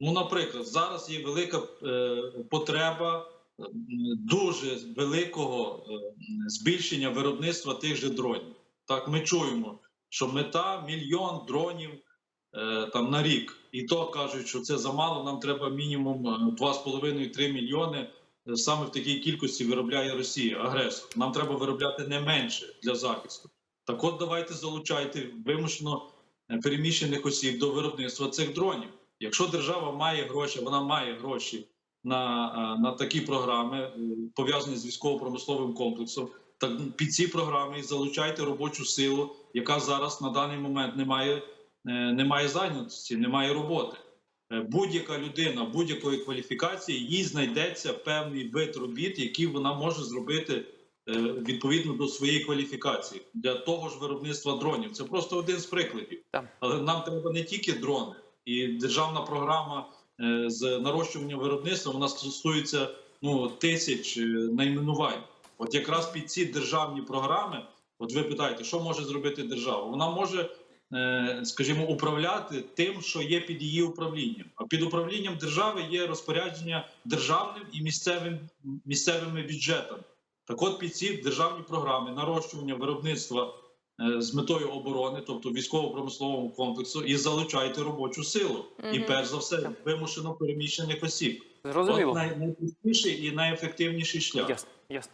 Ну, наприклад, зараз є велика е, потреба е, дуже великого е, збільшення виробництва тих же дронів. Так, ми чуємо, що мета мільйон дронів там на рік. І то кажуть, що це замало. Нам треба мінімум е, 2,5-3 мільйони. Саме в такій кількості виробляє Росія агресор. Нам треба виробляти не менше для захисту. Так, от давайте залучайте вимушено переміщених осіб до виробництва цих дронів. Якщо держава має гроші, вона має гроші на, е, на такі програми, е, пов'язані з військово-промисловим комплексом. Так під ці програми залучайте робочу силу, яка зараз на даний момент не має, е, не має зайнятості, не має роботи. Будь-яка людина будь-якої кваліфікації, їй знайдеться певний вид робіт, який вона може зробити відповідно до своєї кваліфікації для того ж виробництва дронів. Це просто один з прикладів. Але нам треба не тільки дрони, і державна програма е, з нарощування виробництва вона стосується ну тисяч е, найменувань. От якраз під ці державні програми, от ви питаєте, що може зробити держава? Вона може, е, скажімо, управляти тим, що є під її управлінням. А під управлінням держави є розпорядження державним і місцевим місцевими бюджетами. Так, от під ці державні програми нарощування виробництва з метою оборони, тобто військово-промисловому комплексу, і залучайте робочу силу. І перш за все вимушено переміщених осіб. Зрозуміло. От най- найпростіший і найефективніший шлях. Ясно, ясно.